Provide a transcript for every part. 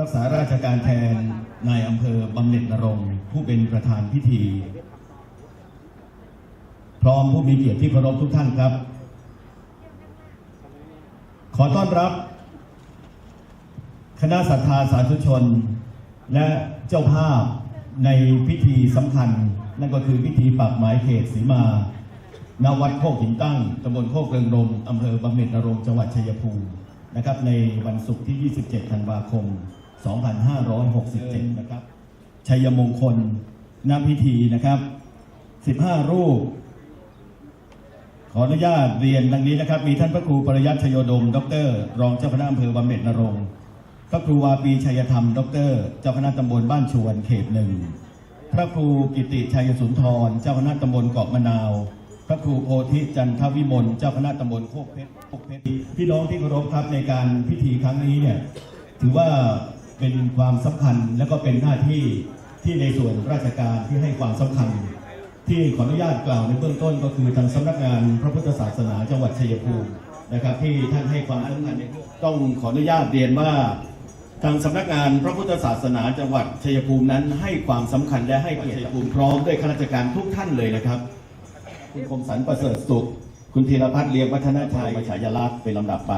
รักษาราชการแทนนายอำเภอบำเหน็จนรงผู้เป็นประธานพิธี พร้อมผู้มีเกียรติที่เคารพทุกท่านครับ ขอต้อนรับ คณะศรัทธาสาธุชน และเจ้าภาพในพิธีสำคัญ นั่นก็คือพิธีปักหมายเขตสีมาณวัดโคกหินตั้งตำบลโคกเริงรมอำเภอบำเหน็จนรงจังหวัดชัยภูมินะครับในวันศุกร์ที่ 27 ธันวาคม 2567 นะครับ ชัยมงคลณพิธีนะครับ 15 รูป ขออนุญาตเรียนดังนี้นะครับ มีท่านพระครูปริยัติชโยดม ดร รองเจ้าคณะอำเภอบำเหน็จนรงพระครูวาปีชัยธรรม ดร เจ้าคณะตำบลบ้านชวนเขตหนึ่ง พระครูกิติชัยสุนทร เจ้าคณะตำบลเกาะมะนาว พระครูโพธิจันทวิมล เจ้าคณะตำบลโคกเพชรโคกเพชรพี่น้องที่เคารพครับในการพิธีครั้งนี้เนี่ยถือว่า เป็นความสำคัญและก็เป็นหน้าที่ที่ในส่วนราชการที่ให้ความสำคัญ ที่ขออนุญาตกล่าวในเบื้องต้นก็คือทางสำนักงานพระพุทธศาสนาจังหวัดชัยภูมินะครับ ที่ท่านให้ความสำคัญต้องขออนุญาตเรียนว่าทางสำนักงานพระพุทธศาสนาจังหวัดชัยภูมินั้น ให้ความสำคัญและให้เกียรติชัยภูมิพร้อมด้วยข้าราชการทุกท่านเลยนะครับ คุณคมสันประเสริฐสุข คุณธีรพัฒน์เลียงวัฒนชัยมาฉายลักษณ์เป็นลำดับไป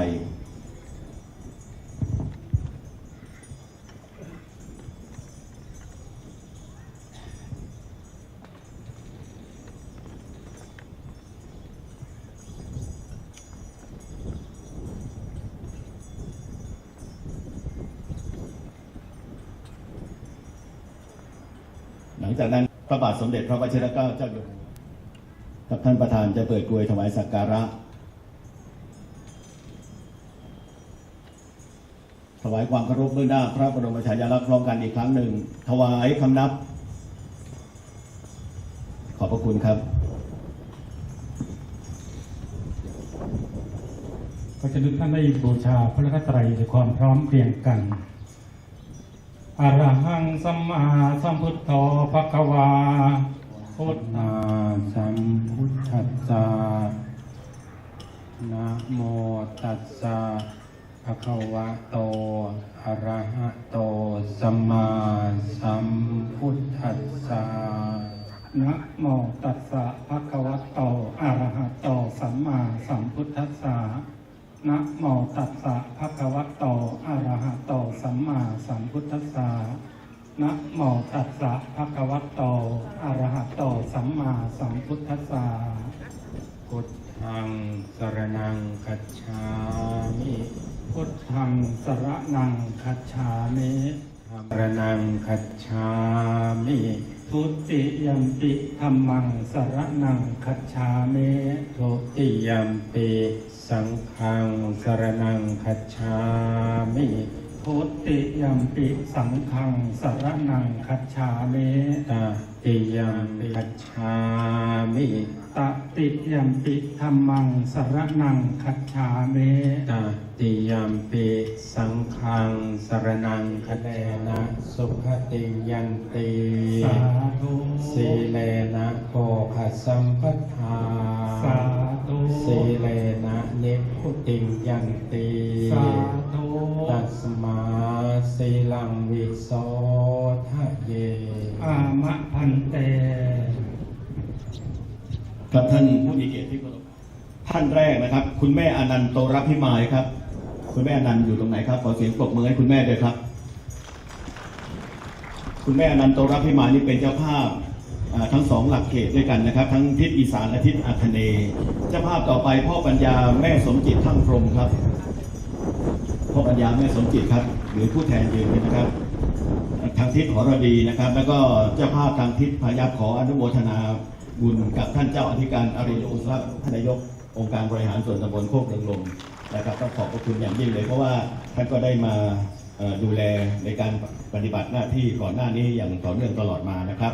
จากนั้นพระบาทสมเด็จพระวชิรเกล้าเจ้าอยู่หัวกับท่านประธานจะเปิดกลวยถวายสักการะ ถวายความเคารพเบื้องหน้า พระบรมฉายาลักษณ์พร้อมกันอีกครั้งหนึ่ง ถวายคำนับ ขอบพระคุณครับก็จะทุกท่านได้บูชาพระรัตนตรัยด้วยความพร้อมเพรียงกัน อะระหังสัมมาสัมพุทโธภะคะวา พุทธาสัมพุทธัสสะนะโมตัสสะภะคะวะโตอะระหะโตสัมมาสัมพุทธัสสะนะโมตัสสะภะคะวะโตอะระหะโตสัมมาสัมพุทธัสสะ นะโมตัสสะภะคะวะโตอะระหะโตสัมมาสัมพุทธัสสะนะโมตัสสะภะคะวะโตอะระหะโตสัมมาสัมพุทธัสสะพุทธังสรณังคัจฉามิพุทธังสรณังคัจฉามิสรณังคัจฉามิ ทุติยัมปิธรรมังสารนังคัจฉามิทุติยัมปิสังฆังสารนังคัจฉามิ พุติยัมปิสังฆังสรณังคัจฉามิตติยัมปิคัจฉามิตติยัมปิธรรมังสรณังคัจฉามิตติยัมปิสังฆังสรณังคัจฉานะสุขติยันติสาธุสีเลนะโภคสัมปทาสาธุสีเลนะนิพพุติยันติสาธุ ตัสมาสีลังวิโสทะเย อามะพันเตครับท่านผู้มีเกียรติที่เคารพท่านแรกนะครับ คุณแม่อนันต์โตรพิมายครับ คุณแม่อนันต์อยู่ตรงไหนครับ ขอเสียงปรบมือให้คุณแม่ด้วยครับ คุณแม่อนันต์โตรพิมายนี่เป็นเจ้าภาพอ่าทั้งสองหลักเขตด้วยกันนะครับ ทั้งทิศอีสานและทิศอัคเนย์เจ้าภาพต่อไปพ่อปัญญาแม่สมจิตทั้งพรหมครับ พ่อปัญญาแม่สมจิตครับ หรือผู้แทนยืนนะครับ ทางทิศหรดีนะครับ แล้วก็เจ้าภาพทางทิศพยัพขออนุโมทนาบุญกับท่านเจ้าอธิการอริยอุสระท่านนายกองค์การบริหารส่วนตำบลโคกเรืองลมนะครับต้องขอบพระคุณอย่างยิ่งเลย เพราะว่าท่านก็ได้มาดูแลในการปฏิบัติหน้าที่ก่อนหน้านี้อย่างต่อเนื่องตลอดมานะครับ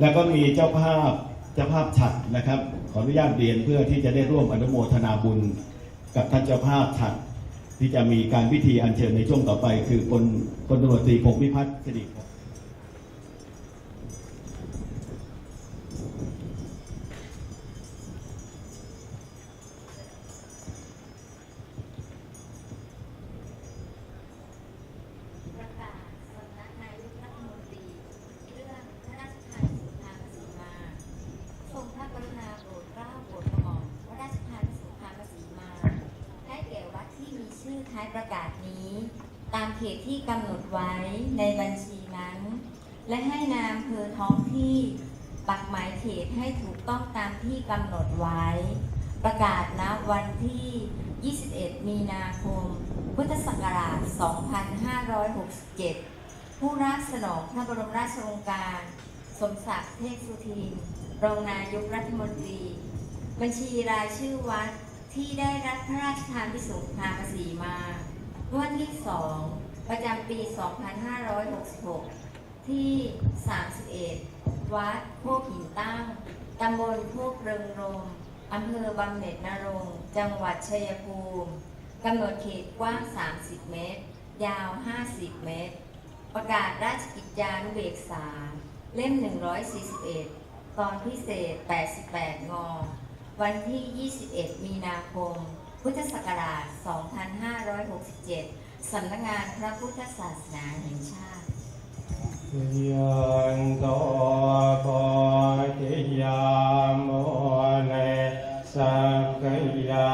แล้วก็มีเจ้าภาพเจ้าภาพฉัดนะครับ ขออนุญาตเรียนเพื่อที่จะได้ร่วมอนุโมทนาบุญ กับท่านเจ้าภาพฉัด ที่จะมีการพิธีอัญเชิญในช่วงต่อไป คือคนคนตำรวจตรีพงพิพัฒน์สิริ เขตที่ กำหนดไว้ในบัญชีนั้น และให้นายอำเภอท้องที่ปักหมายเขตให้ถูกต้องตามที่กำหนดไว้ ประกาศณวันที่ 21 มีนาคม พุทธศักราช 2567 ผู้รับสนองพระบรมราชโองการ สมศักดิ์เทพสุทิน รองนายกรัฐมนตรี บัญชีรายชื่อวัดที่ได้รับพระราชทานพิสุทธาภาษีมางวดที่2 ประจำปี 2566 ที่ 31 วัดโคกหินตั้ง ตำบลโคกเริงรมอำเภอบำเหน็จนรงจังหวัดชัยภูมิกำหนดเขตกว้าง 30 เมตร ยาว 50 เมตร ประกาศราชกิจจานุเบกษา เล่ม 141 ตอนพิเศษ 88งอวันที่ 21 มีนาคม พุทธศักราช 2567 สำนักงานพระพุทธศาสนาแห่งชาติยันโตปฏิยามโมเลสักยา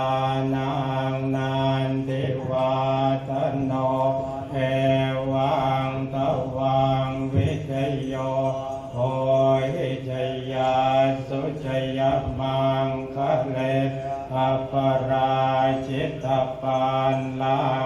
นังนันติวาตโนเอวังตวังวิทโยโหหิจยาสุจยมังคะเลอปราชิตปานลัง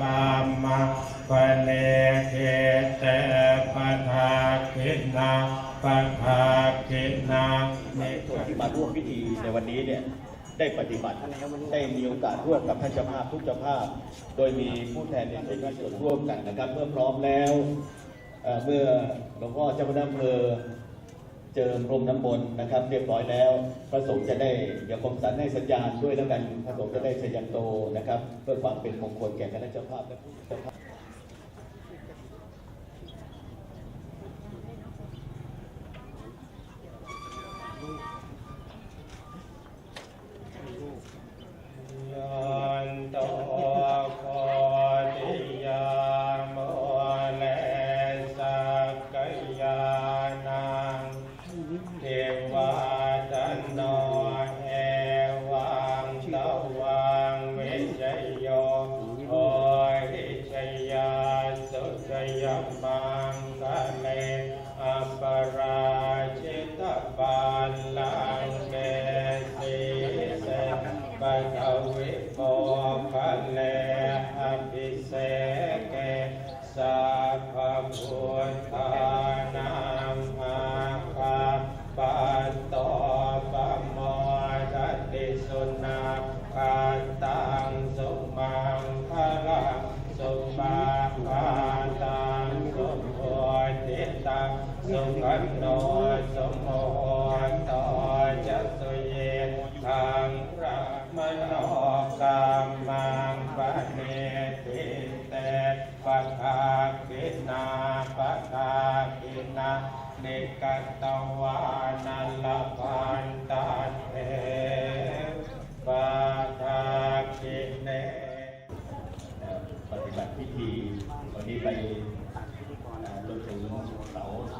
กรรมปเนเกเตปะทาคินังปะทาคินังเนส่วนที่มาร่วมพิธีในวันนี้เนี่ยได้ปฏิบัติได้มีโอกาสร่วมกับท่านเจ้าภาพทุกเจ้าภาพ โดยมีผู้แทนในส่วนที่ส่วนร่วมกันนะครับ เมื่อพร้อมแล้วเอ่อเมื่อหลวงพ่อเจ้าคณะอำเภอ เจิมพรมน้ำมนต์นะครับ เรียบร้อยแล้วพระสงฆ์จะได้เดี๋ยวคมสันให้สัญญาณด้วยแล้วกันพระสงฆ์จะได้ชยันโตนะครับเพื่อความเป็นมงคลแก่คณะเจ้าภาพและผู้เจ้าภาพ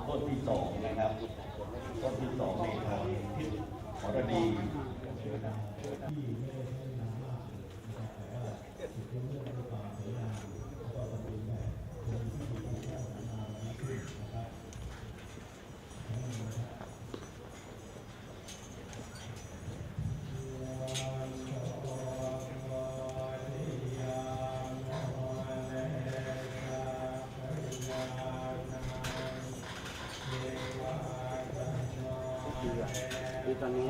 ต้นที่สองนะครับ ต้นที่สองในทางทิศหรดี คือตอนนี้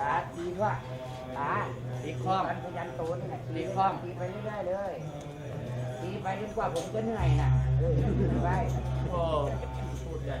ตาดีกว่าตาดีคล่อมมันยันโตนี่แหละตีคล่อมตีไปเรื่อยๆเลยตีไปจนกว่าผมจะเหนื่อยน่ะเออไปโอ้พูดเลย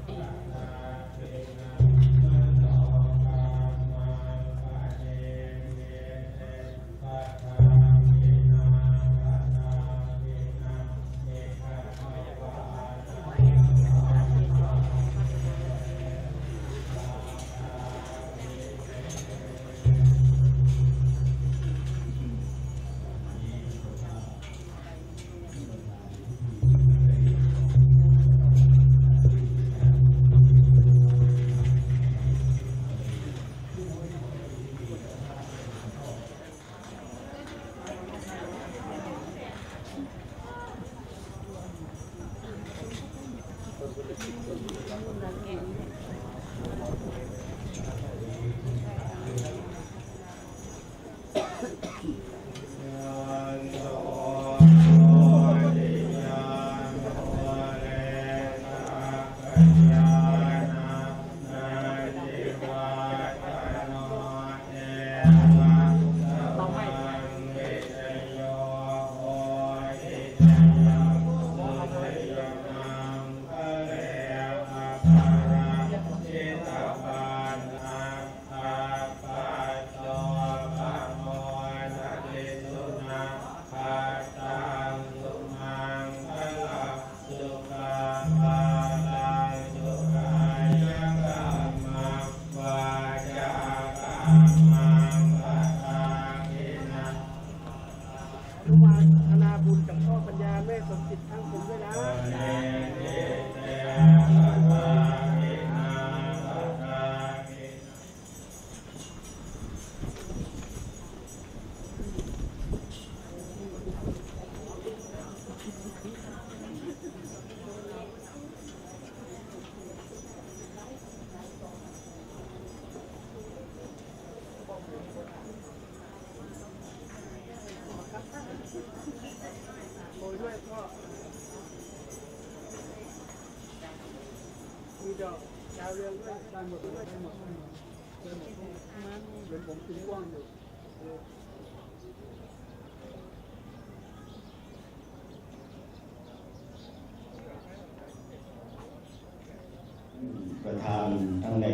ทานทั้งใน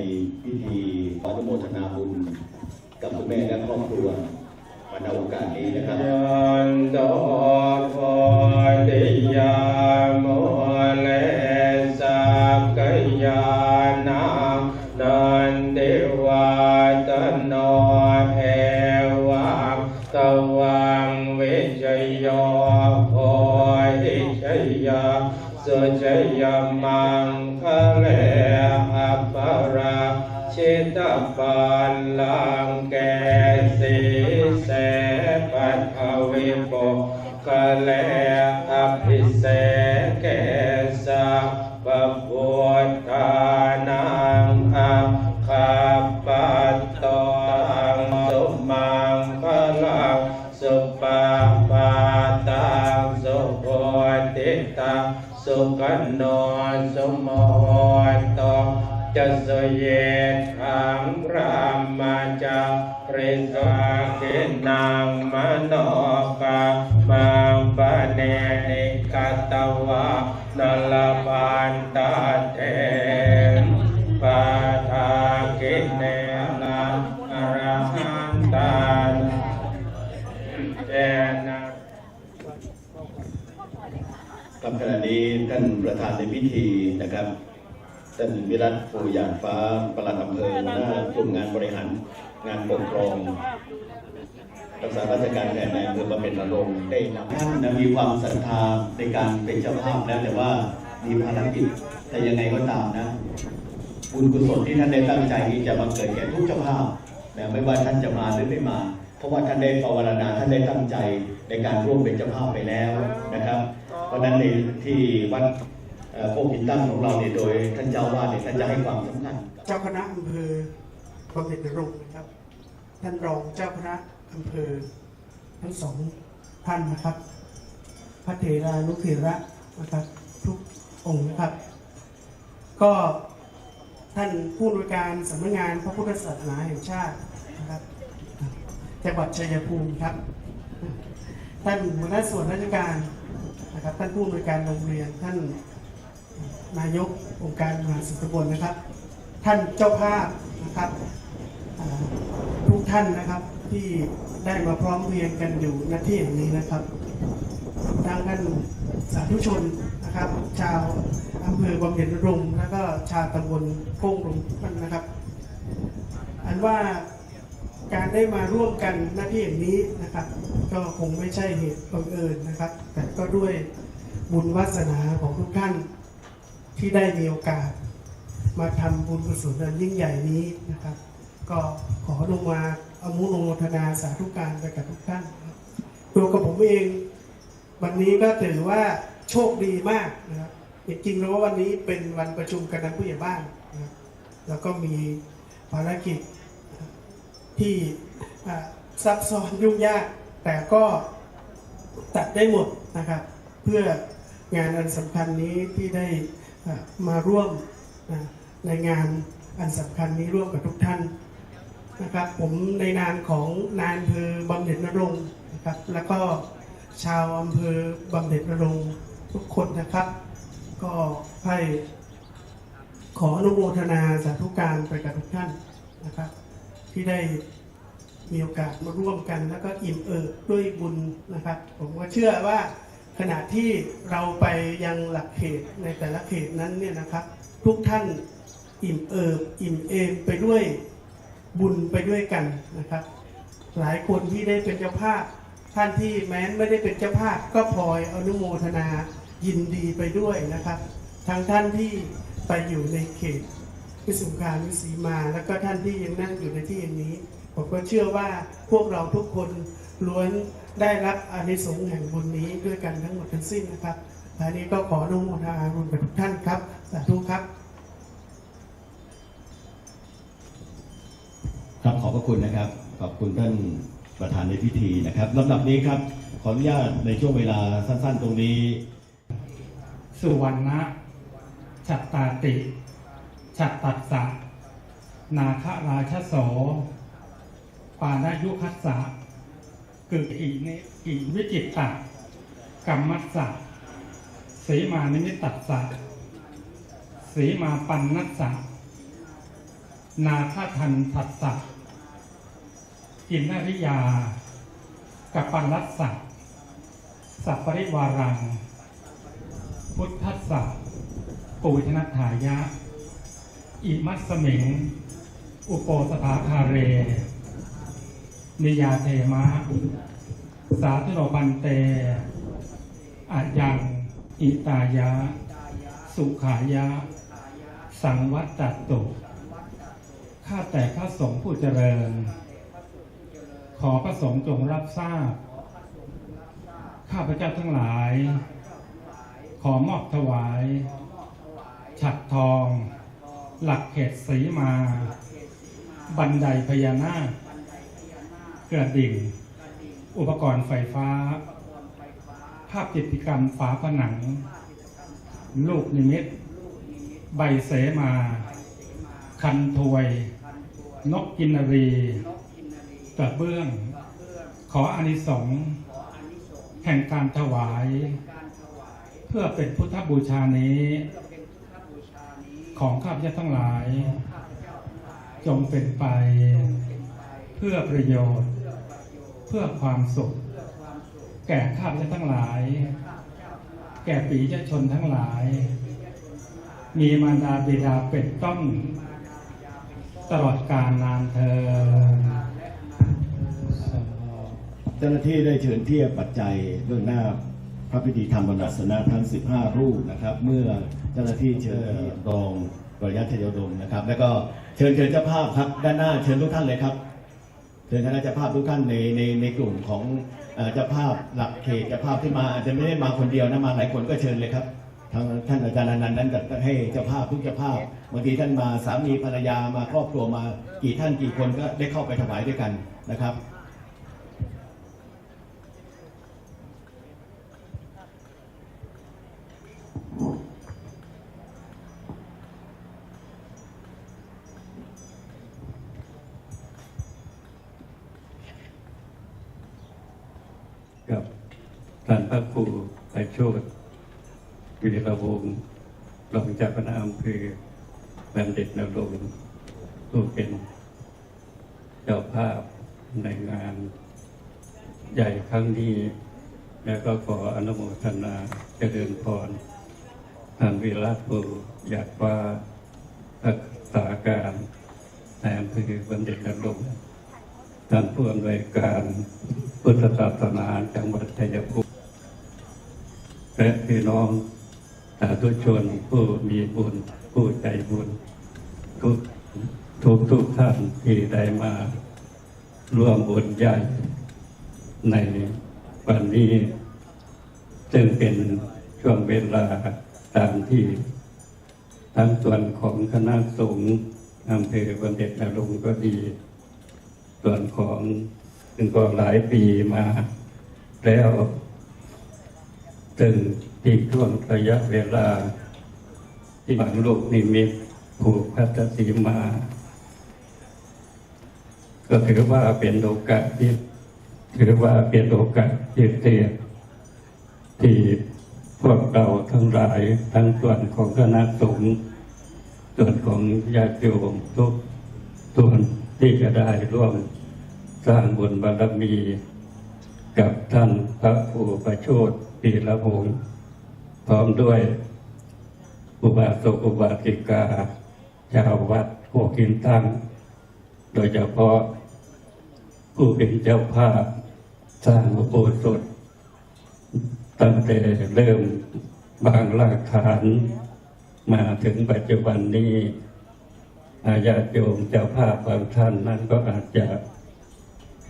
พิธีขออนุโมทนาบุญกับคุณแม่และครอบครัวมาในโอกาสนี้นะครับยันโตโพธิยาโม ปัลลังแกสีเสปัทวิปกะเลอภิเศษแกสัพพพุทธานังอัคคาปัตโตอังสุมังคลังสุปาปาตังสุโพธิตังสุขันโนสุโมโตจะสเย ริสาคินังมโนกามังปะเนนิกัตวะนลปันตาเทปาทากิเนนะอรหันตาเจนะครับขณะนี้ท่านประธานในพิธีนะครับท่านวิรัตปูหยานฟ้าปลัดอำเภอหัวหน้ากลุ่มงานบริหาร งานปกครองรักษาราชการแทนในอำเภอบำเหน็จนรงค์ได้นำท่านนะมีความศรัทธาในการเป็นเจ้าภาพแล้วแต่ว่ามีภารกิจแต่ยังไงก็ตามนะ บุญกุศลที่ท่านได้ตั้งใจนี้จะมาเกิดแก่ทุกเจ้าภาพนะไม่ว่าท่านจะมาหรือไม่มา เพราะว่าท่านได้ภาวนาท่านได้ตั้งใจในการร่วมเป็นเจ้าภาพไปแล้วนะครับ เพราะฉะนั้นในที่วัดเอ่อโคกหินตั้งของเราเนี่ยโดยท่านเจ้าวาดเนี่ยท่านจะให้ความสำคัญเจ้าคณะอำเภอ บำเหน็จนรงนะครับ ท่านรองเจ้าคณะอำเภอทั้งสองท่านนะครับ พระเถรานุเถระนะครับทุกองค์นะครับ ก็ท่านผู้อำนวยการสำนักงานพระพุทธศาสนาแห่งชาตินะครับจังหวัดชัยภูมิครับ ท่านหัวหน้าส่วนราชการนะครับ ท่านผู้อำนวยการโรงเรียนท่านนายกองค์การมหาสิทธิบนนะครับ ท่านเจ้าภาพนะครับ ท่านนะครับที่ได้มาพร้อมเพรียงกันอยู่ณที่แห่งนี้นะครับทางท่านสาธุชนนะครับ ชาวอำเภอบำเหน็จนรงค์แล้วก็ชาวตำบลโค้งหลงท่านนะครับ อันว่าการได้มาร่วมกันหน้าที่อย่างนี้นะครับ ก็คงไม่ใช่เหตุบังเอิญนะครับ แต่ก็ด้วยบุญวาสนาของทุกท่านที่ได้มีโอกาส มาทำบุญกุศลอันยิ่งใหญ่นี้นะครับ ก็ขอลงมาอนุโมทนาสาธุการไปกับทุกท่านตัวกับผมเอง วันนี้ก็ถือว่าโชคดีมากนะครับจริงๆแล้ววันนี้เป็นวันประชุมกำนันผู้ใหญ่บ้านนะแล้วก็มีภารกิจที่ซับซ้อนยุ่งยาก แต่ก็ตัดได้หมดนะครับ เพื่องานอันสำคัญนี้ที่ได้มาร่วมในงานอันสำคัญนี้ร่วมกับทุกท่าน นะครับ ผมในนามของนายอำเภอบำเหน็จนรงค์นะครับ แล้วก็ชาวอำเภอบำเหน็จนรงค์ทุกคนนะครับ ก็ให้ขออนุโมทนาสาธุการไปกับทุกท่านนะครับ ที่ได้มีโอกาสมาร่วมกัน แล้วก็อิ่มเอิบด้วยบุญนะครับ ผมก็เชื่อว่าขณะที่เราไปยังหลักเขตในแต่ละเขตนั้นเนี่ยนะครับ ทุกท่านอิ่มเอิบอิ่มเอมไปด้วย บุญไปด้วยกันนะครับ หลายคนที่ได้เป็นเจ้าภาพท่านที่แม้นไม่ได้เป็นเจ้าภาพก็พลอยอนุโมทนายินดีไปด้วยนะครับทั้งท่านที่ไปอยู่ในเขตพิสุขานุสีมา แล้วก็ท่านที่ยังนั่งอยู่ในที่แห่งนี้ผมก็เชื่อว่าพวกเราทุกคนล้วนได้รับอานิสงส์แห่งบุญนี้ด้วยกันทั้งหมดทั้งสิ้นนะครับท้านี้ก็ขออนุโมทนาบุญกับทุกท่านครับสาธุครับ ครับขอบพระคุณนะครับ ขอบคุณท่านประธานในพิธีนะครับลำดับนี้ครับขออนุญาตในช่วงเวลาสั้น ๆ ตรงนี้ สุวรรณะชัตตาติชัตตัสสะนาคราชโสปานายุคัสสะกึกอินอิวิจิตตะกรรมัสสะสีมานิมิตตัสสะสีมาปันนัสสะนาคทันทัสสะ กินนริยา กัปปันรัสสะสัพปริวารัง พุทธัสสะปุวิธนัฐายะ อิมัสสมิงอุโปสถาคาเร นิยาเทมะ สาธุโนปันเตอายังอิตายะ สุขายะ สังวัตตตุ ข้าแต่พระสงฆ์ผู้เจริญ ขอพระสงฆ์จงรับทราบ ข้าพเจ้าทั้งหลาย ขอมอบถวาย ฉัดทอง หลักเขตสีมา บันไดพญานาค กระดิ่ง อุปกรณ์ไฟฟ้า ภาพจิตรกรรมฝาผนัง ลูกนิมิต ใบเสมา คันถวย นกกินนรี กระเบื้อง ขออานิสงส์แห่งการถวาย เพื่อเป็นพุทธบูชานี้ ของข้าพเจ้าทั้งหลาย จงเป็นไป เพื่อประโยชน์ เพื่อความสุข แก่ข้าพเจ้าทั้งหลาย แก่ปีเจ้าชนทั้งหลาย มีมารดาบิดาเป็นต้นตลอดกาลนานเธอ เจ้าหน้าที่ได้เชิญเทียบปัจจัยเบื้องหน้าพระพิธีธรรมบรรณาสนะทั้ง 15 รูปนะครับ เมื่อเจ้าหน้าที่เชิญรองปริยัติเทโยดมนะครับ แล้วก็เชิญเชิญเจ้าภาพครับด้านหน้าเชิญทุกท่านเลยครับเชิญคณะเจ้าภาพทุกท่านในในในกลุ่มของเจ้าภาพหลักเขตเจ้าภาพที่มาอาจจะไม่ได้มาคนเดียวนะมาหลายคนก็เชิญเลยครับทางท่านอาจารย์นันนั้นจะให้เจ้าภาพทุกเจ้าภาพบางทีท่านมาสามีภรรยามาครอบครัวมากี่ท่านกี่คนก็ได้เข้าไปถวายด้วยกันนะครับท่านพระครูไปโชดวีระวงศ์รองเจ้าคณะอำเภอบัณฑิตนรงค์ผู้เป็นเจ้าภาพในงาน ใหญ่ครั้งนี้ แล้วก็ขออนุโมทนาเจริญพรท่านวิรัตภูอยากว่ารักษาการในอำเภอบัณฑิตนรงค์ท่านผู้อำนวยการพุทธศาสนาจังหวัดชัยภูมิและพี่น้องสาธุชนผู้มีบุญผู้ใจบุญ ทุกทุกทุกท่านที่ได้มาร่วมบุญใหญ่ ในวันนี้ซึ่งเป็นช่วงเวลาตามที่ทั้งส่วนของคณะสงฆ์อำเภอบันเด็จนรงค์ก็ดี ส่วนของซึ่งก็หลายปีมาแล้วซึ่งที่ช่วงระยะเวลา ที่บางลูกนิมิตผูกพัทสีมา ก็ถือว่าเป็นโอกาสที่ ถือว่าเป็นโอกาสเสียที่พวกเราทั้งหลายทั้งส่วนของคณะสงฆ์ส่วนของญาติโยมทุกส่วนที่จะได้ร่วมสร้างบุญบารมี กับท่านพระครูประโชดปีละพงศ์พร้อมด้วยอุบาสกอุบาสิกาชาววัดพวกกินตั้ง โดยเฉพาะผู้เป็นเจ้าภาพ สร้างอุโบสถตั้งแต่เริ่มบางรากฐานมาถึงปัจจุบันนี้อาญาโยมเจ้าภาพบางท่านนั้นก็อาจจะ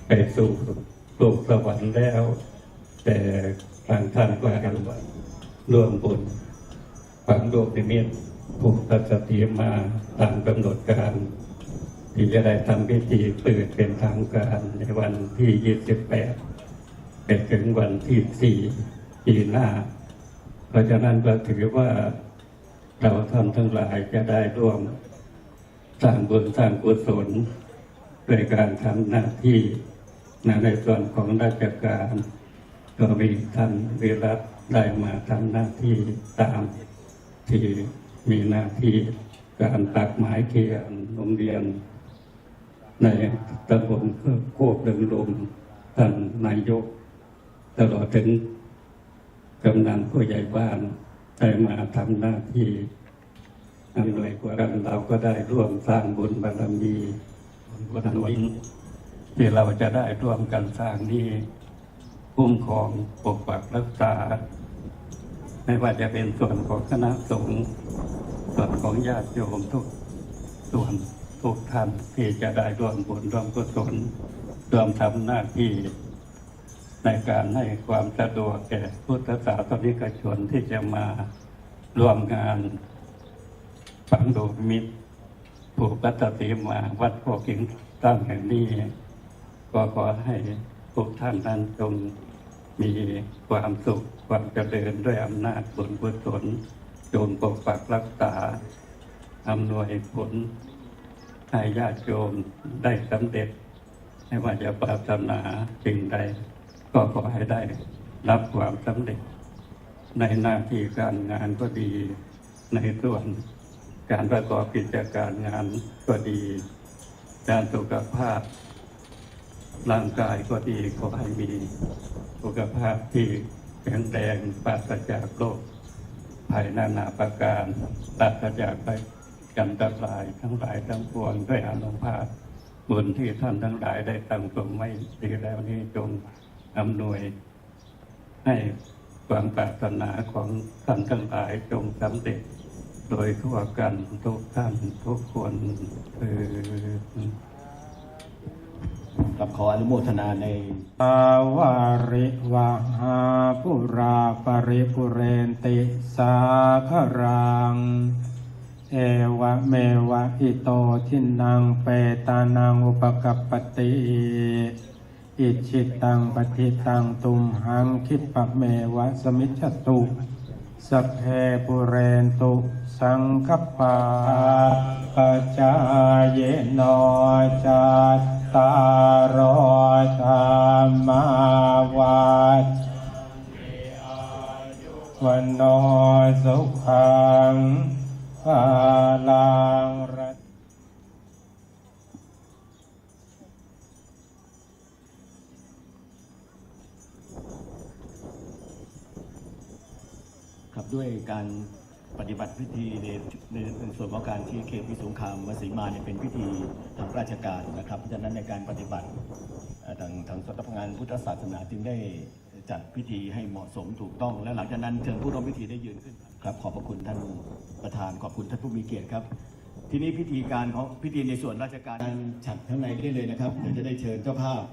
ไปสู่โลกสวรรค์แล้ว แต่บางท่านก็อาจจะร่วมบุญฝังโลกนิมิตผูกตัดสติมาตามกำหนดการที่จะได้ทำพิธีเปิดเป็นทางการในวันที่ 28 ไปถึงวันที่4ปีหน้า เพราะฉะนั้นก็ถือว่าเราท่านทั้งหลายจะได้ร่วมสร้างบุญสร้างกุศลด้วยการทำหน้าที่ในส่วนของราชการ ก็มีท่านวิรัตได้มาทำหน้าที่ตามที่มีหน้าที่การตักหมายเขียนโรงเรียน ในตำบลโคกเดิงลมท่านนายก ตลอดถึงกำนันผู้ใหญ่บ้านได้มาทำหน้าที่อำนวยความเราก็ได้ร่วมสร้างบุญบารมีบุญหนุนที่เราจะได้ร่วมกันสร้างนี้คุ้มครองปกปักรักษา ไม่ว่าจะเป็นส่วนของคณะสงฆ์ส่วนของญาติโยมทุกส่วนทุกท่านที่จะได้ร่วมบุญร่วมกุศลร่วมทำหน้าที่ ในการให้ความสะดวกแก่พุทธศาสนิกชนที่จะมาร่วมงานฝังดดมิตรผูกปัตตติมาวัดโพกิงตั้งแห่งนี้ ก็ขอให้ทุกท่านนั้นจงมีความสุขความเจริญด้วยอำนาจบุญกุศลจงปกปักรักษาอำนวยผลให้ญาติโยมได้สำเร็จ ไม่ว่าจะปรารถนาสิ่งใด ก็ขอให้ได้รับความสำเร็จ ในหน้าที่การงานก็ดีในส่วนการประกอบกิจการงานก็ดีการสุขภาพ ร่างกายก็ดีขอให้มีสุขภาพที่แข็งแรงปราศจากโรคภัยนานาประการปราศจากไปกันตรายทั้งหลายทั้งปวงด้วยอานุภาพบุญที่ท่านทั้งหลายได้ตั้งตรงไม่ดีแล้วนี้จง อำนวยให้ความปรารถนาของท่านทั้งหลายจงสำเร็จ โดยทั่วกันทุกท่านทุกคนเออกับขออนุโมทนาในอาวาริวะหาปุราปริปุเรนติสาครัง เอวะเมวะอิโตทินังเปตานังอุปกัปปติ อิชิตังปฏิตังตุมหังคิปะเมวะสมิจตุสัพเพปุเรนตุสังคปาปจายโนจัตตารอธรรมาวัฏวันโนสุขังภาลัง ครับด้วยการปฏิบัติพิธีในในในส่วนของการที่เขตพิสงครามมาสีมาเนี่ยเป็นพิธีทางราชการนะครับเพราะฉะนั้นในการปฏิบัติทางทางสำนักงานพุทธศาสนาจึงได้จัดพิธีให้เหมาะสมถูกต้อง และหลังจากนั้นเชิญผู้ร่วมพิธีได้ยืนขึ้นครับ ขอบพระคุณท่านประธานขอบคุณท่านผู้มีเกียรติครับ ทีนี้พิธีการของพิธีในส่วนราชการการฉัดข้างในได้เลยนะครับเดี๋ยวจะได้เชิญเจ้าภาพ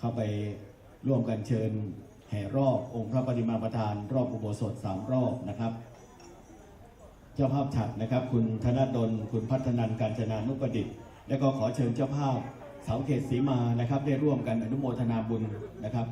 เข้าไปร่วมกันเชิญ แห่รอบองค์พระปฏิมาประธาน รอบอุโบสถสามรอบนะครับ เจ้าภาพฉัดนะครับ คุณธนดลคุณพัฒนันการจนานุประดิษฐ์ และก็ขอเชิญเจ้าภาพเสาเขตสีมานะครับ ได้ร่วมกันอนุโมทนาบุญนะครับ